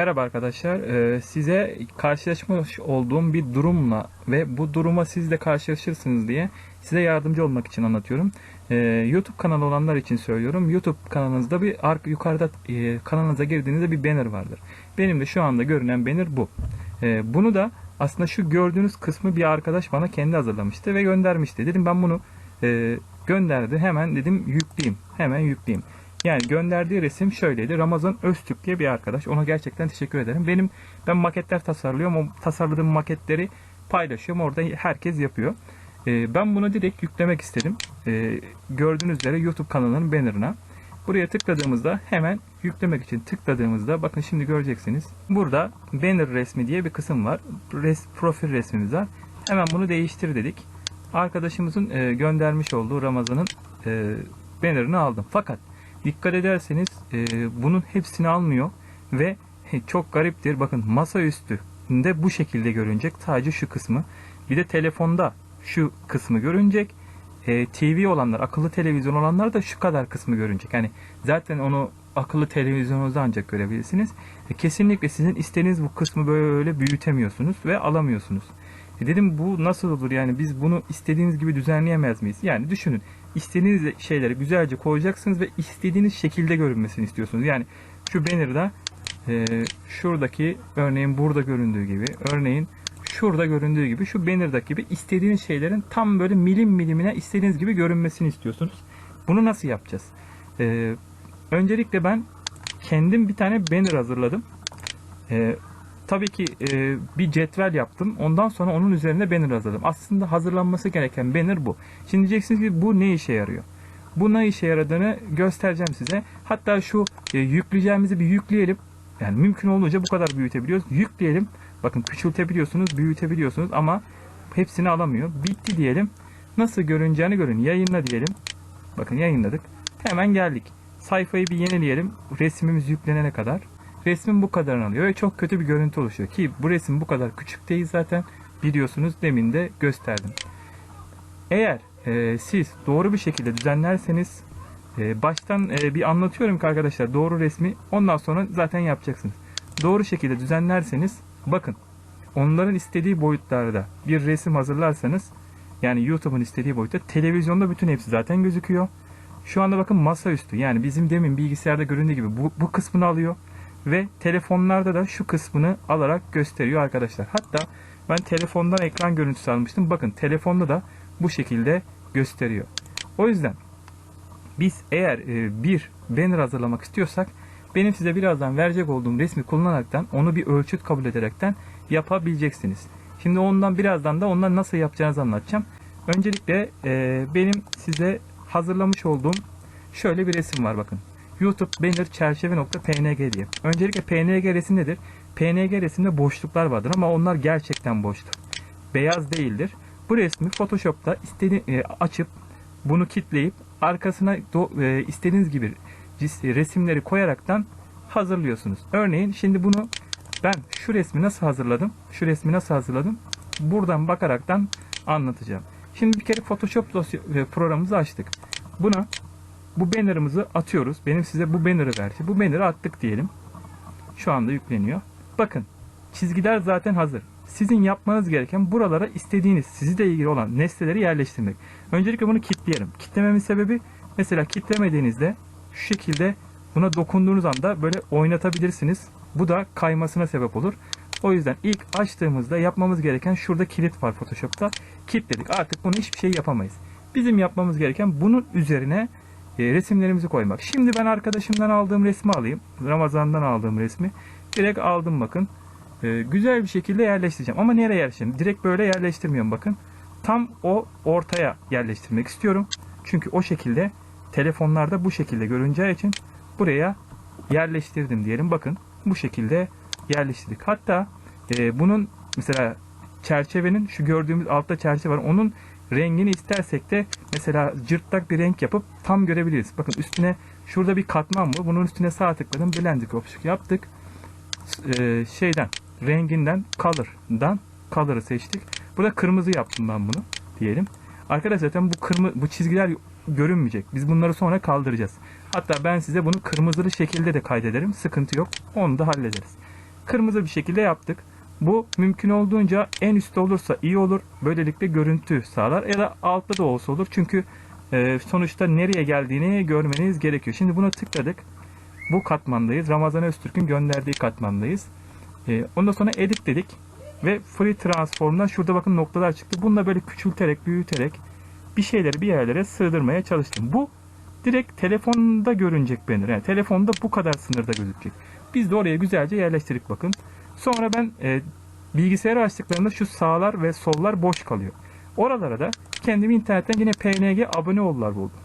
Merhaba arkadaşlar. Ee, size karşılaşmış olduğum bir durumla ve bu duruma siz de karşılaşırsınız diye size yardımcı olmak için anlatıyorum. Ee, YouTube kanalı olanlar için söylüyorum. YouTube kanalınızda bir yukarıda e, kanalınıza girdiğinizde bir banner vardır. Benim de şu anda görünen banner bu. Ee, bunu da aslında şu gördüğünüz kısmı bir arkadaş bana kendi hazırlamıştı ve göndermişti. Dedim ben bunu e, gönderdi hemen dedim yükleyeyim. Hemen yükleyeyim. Yani gönderdiği resim şöyleydi. Ramazan Öztürk diye bir arkadaş. Ona gerçekten teşekkür ederim. Benim ben maketler tasarlıyorum. O tasarladığım maketleri paylaşıyorum. Orada herkes yapıyor. Ee, ben bunu direkt yüklemek istedim. Ee, gördüğünüz üzere YouTube kanalının bannerına. Buraya tıkladığımızda hemen yüklemek için tıkladığımızda bakın şimdi göreceksiniz. Burada banner resmi diye bir kısım var. Res, profil resmimiz var. Hemen bunu değiştir dedik. Arkadaşımızın e, göndermiş olduğu Ramazan'ın e, bannerını aldım. Fakat Dikkat ederseniz e, bunun hepsini almıyor ve çok gariptir. Bakın masaüstünde bu şekilde görünecek. Sadece şu kısmı. Bir de telefonda şu kısmı görünecek. E, TV olanlar, akıllı televizyon olanlar da şu kadar kısmı görünecek. Yani zaten onu akıllı televizyonunuzda ancak görebilirsiniz. E, kesinlikle sizin istediğiniz bu kısmı böyle büyütemiyorsunuz ve alamıyorsunuz. E, dedim bu nasıl olur yani biz bunu istediğiniz gibi düzenleyemez miyiz? Yani düşünün istediğiniz şeyleri güzelce koyacaksınız ve istediğiniz şekilde görünmesini istiyorsunuz. Yani şu banner'da e, şuradaki örneğin burada göründüğü gibi örneğin şurada göründüğü gibi şu banner'daki gibi istediğiniz şeylerin tam böyle milim milimine istediğiniz gibi görünmesini istiyorsunuz. Bunu nasıl yapacağız? E, öncelikle ben kendim bir tane banner hazırladım. E, tabii ki e, bir cetvel yaptım. Ondan sonra onun üzerine banner hazırladım. Aslında hazırlanması gereken banner bu. Şimdi diyeceksiniz ki bu ne işe yarıyor? Bu ne işe yaradığını göstereceğim size. Hatta şu e, yükleyeceğimizi bir yükleyelim. Yani mümkün olduğunca bu kadar büyütebiliyoruz. Yükleyelim. Bakın küçültebiliyorsunuz, büyütebiliyorsunuz ama hepsini alamıyor. Bitti diyelim. Nasıl görüneceğini görün. Yayınla diyelim. Bakın yayınladık. Hemen geldik. Sayfayı bir yenileyelim. Resmimiz yüklenene kadar resmin bu kadarını alıyor ve çok kötü bir görüntü oluşuyor ki bu resim bu kadar küçük değil zaten biliyorsunuz demin de gösterdim. Eğer e, siz doğru bir şekilde düzenlerseniz e, baştan e, bir anlatıyorum ki arkadaşlar doğru resmi ondan sonra zaten yapacaksınız. Doğru şekilde düzenlerseniz bakın onların istediği boyutlarda bir resim hazırlarsanız yani YouTube'un istediği boyutta televizyonda bütün hepsi zaten gözüküyor. Şu anda bakın masaüstü yani bizim demin bilgisayarda göründüğü gibi bu, bu kısmını alıyor ve telefonlarda da şu kısmını alarak gösteriyor arkadaşlar. Hatta ben telefondan ekran görüntüsü almıştım. Bakın telefonda da bu şekilde gösteriyor. O yüzden biz eğer e, bir banner hazırlamak istiyorsak benim size birazdan verecek olduğum resmi kullanaraktan onu bir ölçüt kabul ederekten yapabileceksiniz. Şimdi ondan birazdan da ondan nasıl yapacağınızı anlatacağım. Öncelikle e, benim size hazırlamış olduğum şöyle bir resim var bakın. YouTube banner çerçeve.png diye. Öncelikle PNG resim nedir? PNG resimde boşluklar vardır ama onlar gerçekten boştur. Beyaz değildir. Bu resmi Photoshop'ta istedi, e, açıp bunu kitleyip arkasına e, istediğiniz gibi resimleri koyaraktan hazırlıyorsunuz. Örneğin şimdi bunu ben şu resmi nasıl hazırladım? Şu resmi nasıl hazırladım? Buradan bakaraktan anlatacağım. Şimdi bir kere Photoshop dosya, e, programımızı açtık. Buna bu banner'ımızı atıyoruz. Benim size bu banner'ı verdi. Bu banner'ı attık diyelim. Şu anda yükleniyor. Bakın çizgiler zaten hazır. Sizin yapmanız gereken buralara istediğiniz sizle ilgili olan nesneleri yerleştirmek. Öncelikle bunu kilitleyelim. Kitlememin sebebi mesela kitlemediğinizde şu şekilde buna dokunduğunuz anda böyle oynatabilirsiniz. Bu da kaymasına sebep olur. O yüzden ilk açtığımızda yapmamız gereken şurada kilit var Photoshop'ta. Kilitledik. Artık bunu hiçbir şey yapamayız. Bizim yapmamız gereken bunun üzerine e, resimlerimizi koymak. Şimdi ben arkadaşımdan aldığım resmi alayım. Ramazan'dan aldığım resmi. Direkt aldım bakın. E, güzel bir şekilde yerleştireceğim. Ama nereye yerleştireyim? Direkt böyle yerleştirmiyorum bakın. Tam o ortaya yerleştirmek istiyorum. Çünkü o şekilde telefonlarda bu şekilde görüneceği için buraya yerleştirdim diyelim. Bakın bu şekilde yerleştirdik. Hatta e, bunun mesela çerçevenin şu gördüğümüz altta çerçeve var. Onun rengini istersek de mesela cırtlak bir renk yapıp tam görebiliriz. Bakın üstüne şurada bir katman bu. Bunun üstüne sağ tıkladım. Blending option yaptık. Ee, şeyden renginden color'dan color'ı seçtik. Burada kırmızı yaptım ben bunu diyelim. Arkadaşlar zaten bu kırmızı bu çizgiler görünmeyecek. Biz bunları sonra kaldıracağız. Hatta ben size bunu kırmızılı şekilde de kaydederim. Sıkıntı yok. Onu da hallederiz. kırmızı bir şekilde yaptık. Bu mümkün olduğunca en üstte olursa iyi olur. Böylelikle görüntü sağlar. Ya da altta da olsa olur. Çünkü e, sonuçta nereye geldiğini görmeniz gerekiyor. Şimdi buna tıkladık. Bu katmandayız. Ramazan Öztürk'ün gönderdiği katmandayız. E, ondan sonra edit dedik. Ve free transform'dan şurada bakın noktalar çıktı. Bununla böyle küçülterek, büyüterek bir şeyleri bir yerlere sığdırmaya çalıştım. Bu direkt telefonda görünecek banner. Yani telefonda bu kadar sınırda gözükecek. Biz de oraya güzelce yerleştirdik bakın. Sonra ben e, bilgisayarı açtıklarında şu sağlar ve sollar boş kalıyor. Oralara da kendim internetten yine PNG abone oldular buldum.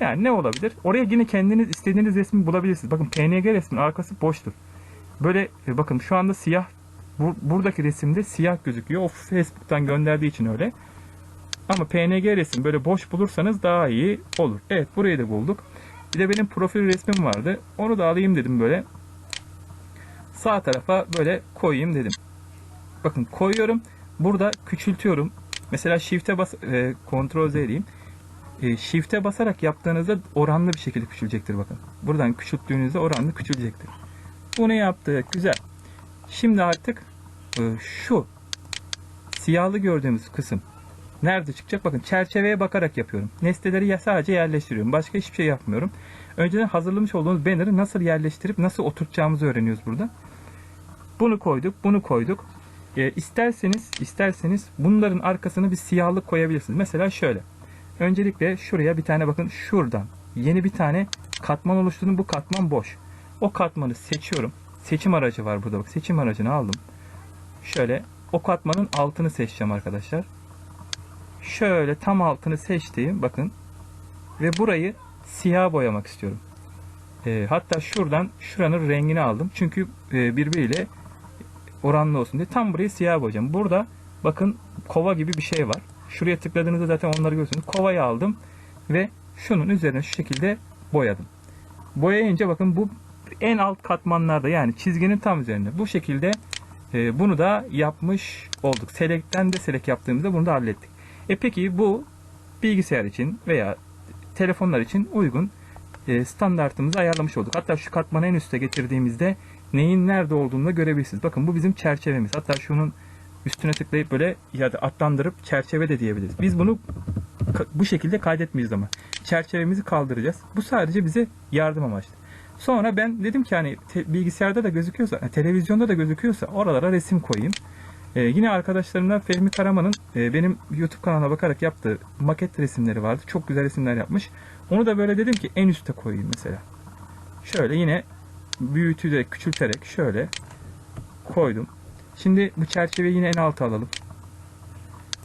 Yani ne olabilir? Oraya yine kendiniz istediğiniz resmi bulabilirsiniz. Bakın PNG resmin arkası boştur. Böyle e, bakın şu anda siyah bu, buradaki resimde siyah gözüküyor. O Facebook'tan gönderdiği için öyle. Ama PNG resim böyle boş bulursanız daha iyi olur. Evet burayı da bulduk. Bir de benim profil resmim vardı. Onu da alayım dedim böyle. Sağ tarafa böyle koyayım dedim. Bakın koyuyorum. Burada küçültüyorum. Mesela shift'e bas e, Ctrl Z diyeyim. E, shift'e basarak yaptığınızda oranlı bir şekilde küçülecektir bakın. Buradan küçülttüğünüzde oranlı küçülecektir. Bunu yaptık. Güzel. Şimdi artık e, şu siyahlı gördüğümüz kısım nerede çıkacak? Bakın çerçeveye bakarak yapıyorum. Nesneleri ya sadece yerleştiriyorum. Başka hiçbir şey yapmıyorum. Önceden hazırlamış olduğumuz banner'ı nasıl yerleştirip nasıl oturtacağımızı öğreniyoruz burada. Bunu koyduk, bunu koyduk. E, isterseniz, isterseniz bunların arkasına bir siyahlık koyabilirsiniz. Mesela şöyle. Öncelikle şuraya bir tane bakın şuradan yeni bir tane katman oluşturdum. Bu katman boş. O katmanı seçiyorum. Seçim aracı var burada bak. Seçim aracını aldım. Şöyle o katmanın altını seçeceğim arkadaşlar. Şöyle tam altını seçtiğim bakın ve burayı siyah boyamak istiyorum. E, hatta şuradan şuranın rengini aldım. Çünkü e, birbiriyle oranlı olsun diye tam burayı siyah boyayacağım. Burada bakın kova gibi bir şey var. Şuraya tıkladığınızda zaten onları görüyorsunuz. Kovayı aldım ve şunun üzerine şu şekilde boyadım. Boyayınca bakın bu en alt katmanlarda yani çizginin tam üzerinde. Bu şekilde e, bunu da yapmış olduk. Select'ten de select yaptığımızda bunu da hallettik. E peki bu bilgisayar için veya telefonlar için uygun e, standartımızı ayarlamış olduk. Hatta şu katmanı en üste getirdiğimizde neyin nerede olduğunu da görebilirsiniz. Bakın bu bizim çerçevemiz. Hatta şunun üstüne tıklayıp böyle ya da atlandırıp çerçeve de diyebiliriz. Biz bunu bu şekilde kaydetmeyiz ama. Çerçevemizi kaldıracağız. Bu sadece bize yardım amaçlı. Sonra ben dedim ki hani bilgisayarda da gözüküyorsa, e, televizyonda da gözüküyorsa oralara resim koyayım. Ee, yine arkadaşlarımdan Fehmi Karaman'ın e, benim YouTube kanalına bakarak yaptığı maket resimleri vardı. Çok güzel resimler yapmış. Onu da böyle dedim ki en üste koyayım mesela. Şöyle yine büyüterek, küçülterek şöyle koydum. Şimdi bu çerçeveyi yine en alta alalım.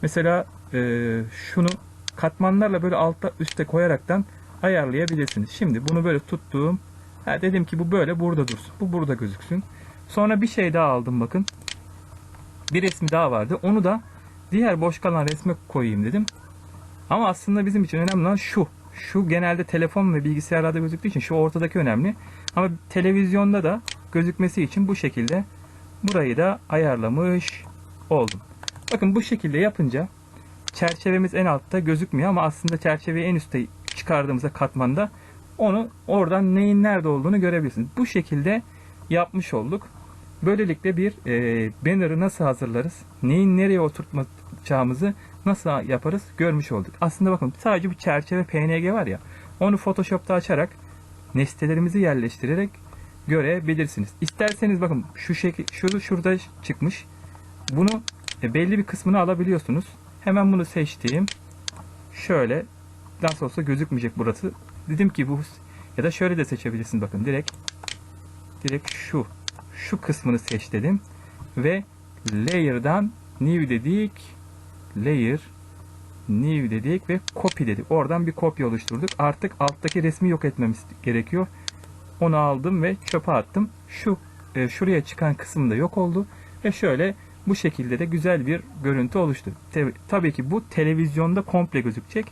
Mesela e, şunu katmanlarla böyle altta üste koyaraktan ayarlayabilirsiniz. Şimdi bunu böyle tuttuğum ha dedim ki bu böyle burada dursun. Bu burada gözüksün. Sonra bir şey daha aldım bakın. Bir resmi daha vardı. Onu da diğer boş kalan resme koyayım dedim. Ama aslında bizim için önemli olan şu. Şu genelde telefon ve bilgisayarlarda gözüktüğü için şu ortadaki önemli. Ama televizyonda da gözükmesi için bu şekilde burayı da ayarlamış oldum. Bakın bu şekilde yapınca çerçevemiz en altta gözükmüyor ama aslında çerçeveyi en üstte çıkardığımızda katmanda onu oradan neyin nerede olduğunu görebilirsiniz. Bu şekilde yapmış olduk. Böylelikle bir e, banner'ı nasıl hazırlarız, neyin nereye oturtacağımızı nasıl yaparız görmüş olduk. Aslında bakın sadece bir çerçeve PNG var ya onu Photoshop'ta açarak nesnelerimizi yerleştirerek görebilirsiniz. İsterseniz bakın şu şekil şu şurada çıkmış. Bunu e, belli bir kısmını alabiliyorsunuz. Hemen bunu seçtiğim şöyle nasıl olsa gözükmeyecek burası. Dedim ki bu ya da şöyle de seçebilirsiniz bakın direkt direkt şu şu kısmını seç dedim ve layer'dan new dedik layer new dedik ve copy dedik. Oradan bir kopya oluşturduk. Artık alttaki resmi yok etmemiz gerekiyor. Onu aldım ve çöpe attım. Şu e, şuraya çıkan kısım da yok oldu ve şöyle bu şekilde de güzel bir görüntü oluştu. Tabi, tabii ki bu televizyonda komple gözükecek.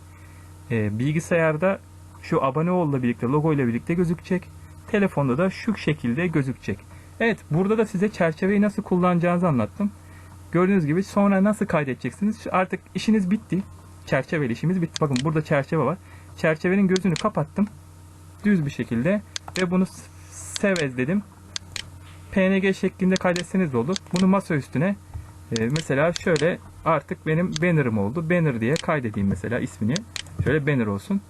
E, bilgisayarda şu abone olla birlikte logo ile birlikte gözükecek. Telefonda da şu şekilde gözükecek. Evet burada da size çerçeveyi nasıl kullanacağınızı anlattım. Gördüğünüz gibi sonra nasıl kaydedeceksiniz? Artık işiniz bitti. Çerçeveli işimiz bitti. Bakın burada çerçeve var. Çerçevenin gözünü kapattım. Düz bir şekilde ve bunu save as dedim. PNG şeklinde kaydetseniz de olur. Bunu masa üstüne e, mesela şöyle artık benim banner'ım oldu. Banner diye kaydedeyim mesela ismini. Şöyle banner olsun.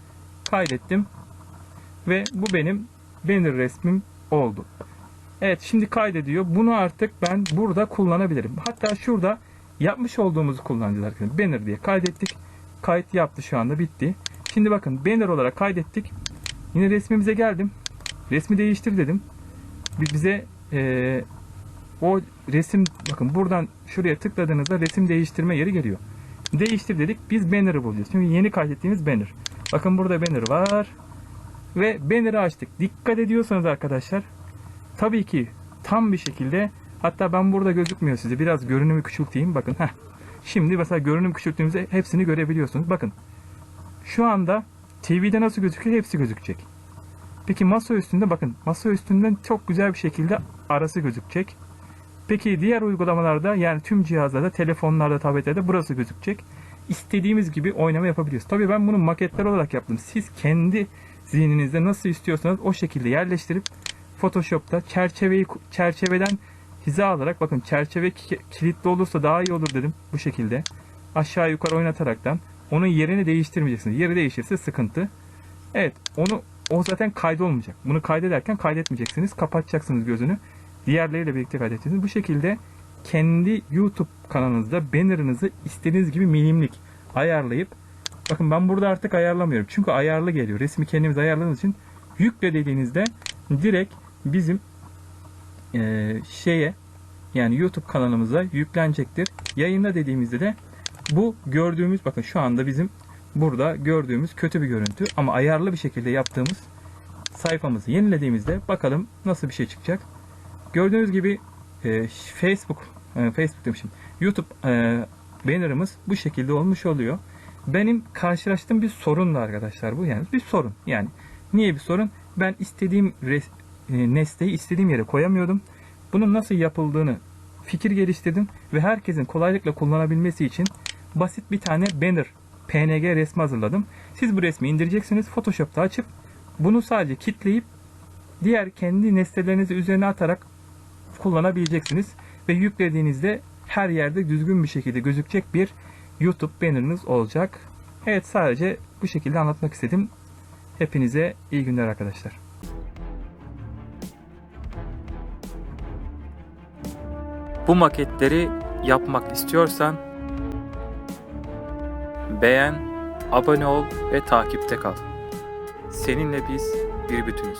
Kaydettim. Ve bu benim banner resmim oldu. Evet şimdi kaydediyor. Bunu artık ben burada kullanabilirim. Hatta şurada yapmış olduğumuzu kullanacağız arkadaşlar. Banner diye kaydettik. Kayıt yaptı şu anda bitti. Şimdi bakın banner olarak kaydettik. Yine resmimize geldim. Resmi değiştir dedim. Bi- Bize eee, o resim bakın buradan şuraya tıkladığınızda resim değiştirme yeri geliyor. Değiştir dedik. Biz banner'ı bulacağız. Çünkü yeni kaydettiğimiz banner. Bakın burada banner var. Ve banner'ı açtık. Dikkat ediyorsanız arkadaşlar tabii ki tam bir şekilde hatta ben burada gözükmüyor size. Biraz görünümü küçülteyim. Bakın. Heh. Şimdi mesela görünüm küçülttüğümüzde hepsini görebiliyorsunuz. Bakın. Şu anda TV'de nasıl gözüküyor? Hepsi gözükecek. Peki masa üstünde bakın. Masa üstünden çok güzel bir şekilde arası gözükecek. Peki diğer uygulamalarda yani tüm cihazlarda, telefonlarda, tabletlerde burası gözükecek. İstediğimiz gibi oynama yapabiliyoruz. Tabii ben bunu maketler olarak yaptım. Siz kendi zihninizde nasıl istiyorsanız o şekilde yerleştirip Photoshop'ta çerçeveyi çerçeveden hiza alarak bakın çerçeve ki- kilitli olursa daha iyi olur dedim bu şekilde. Aşağı yukarı oynataraktan onun yerini değiştirmeyeceksiniz. Yeri değişirse sıkıntı. Evet onu o zaten kaydolmayacak. Bunu kaydederken kaydetmeyeceksiniz. Kapatacaksınız gözünü. Diğerleriyle birlikte kaydedeceksiniz. Bu şekilde kendi YouTube kanalınızda bannerınızı istediğiniz gibi milimlik ayarlayıp bakın ben burada artık ayarlamıyorum. Çünkü ayarlı geliyor. Resmi kendimiz ayarladığımız için yükle dediğinizde direkt bizim eee, şeye yani YouTube kanalımıza yüklenecektir. Yayında dediğimizde de bu gördüğümüz bakın şu anda bizim burada gördüğümüz kötü bir görüntü ama ayarlı bir şekilde yaptığımız sayfamızı yenilediğimizde bakalım nasıl bir şey çıkacak. Gördüğünüz gibi e, Facebook e, Facebook demişim. YouTube e, banner'ımız bu şekilde olmuş oluyor. Benim karşılaştığım bir sorunla arkadaşlar bu yani bir sorun. Yani niye bir sorun? Ben istediğim e, nesneyi istediğim yere koyamıyordum. Bunun nasıl yapıldığını fikir geliştirdim ve herkesin kolaylıkla kullanabilmesi için basit bir tane banner PNG resmi hazırladım. Siz bu resmi indireceksiniz. Photoshop'ta açıp bunu sadece kitleyip diğer kendi nesnelerinizi üzerine atarak kullanabileceksiniz ve yüklediğinizde her yerde düzgün bir şekilde gözükecek bir YouTube banner'ınız olacak. Evet sadece bu şekilde anlatmak istedim. Hepinize iyi günler arkadaşlar. Bu maketleri yapmak istiyorsan beğen, abone ol ve takipte kal. Seninle biz bir bütünüz.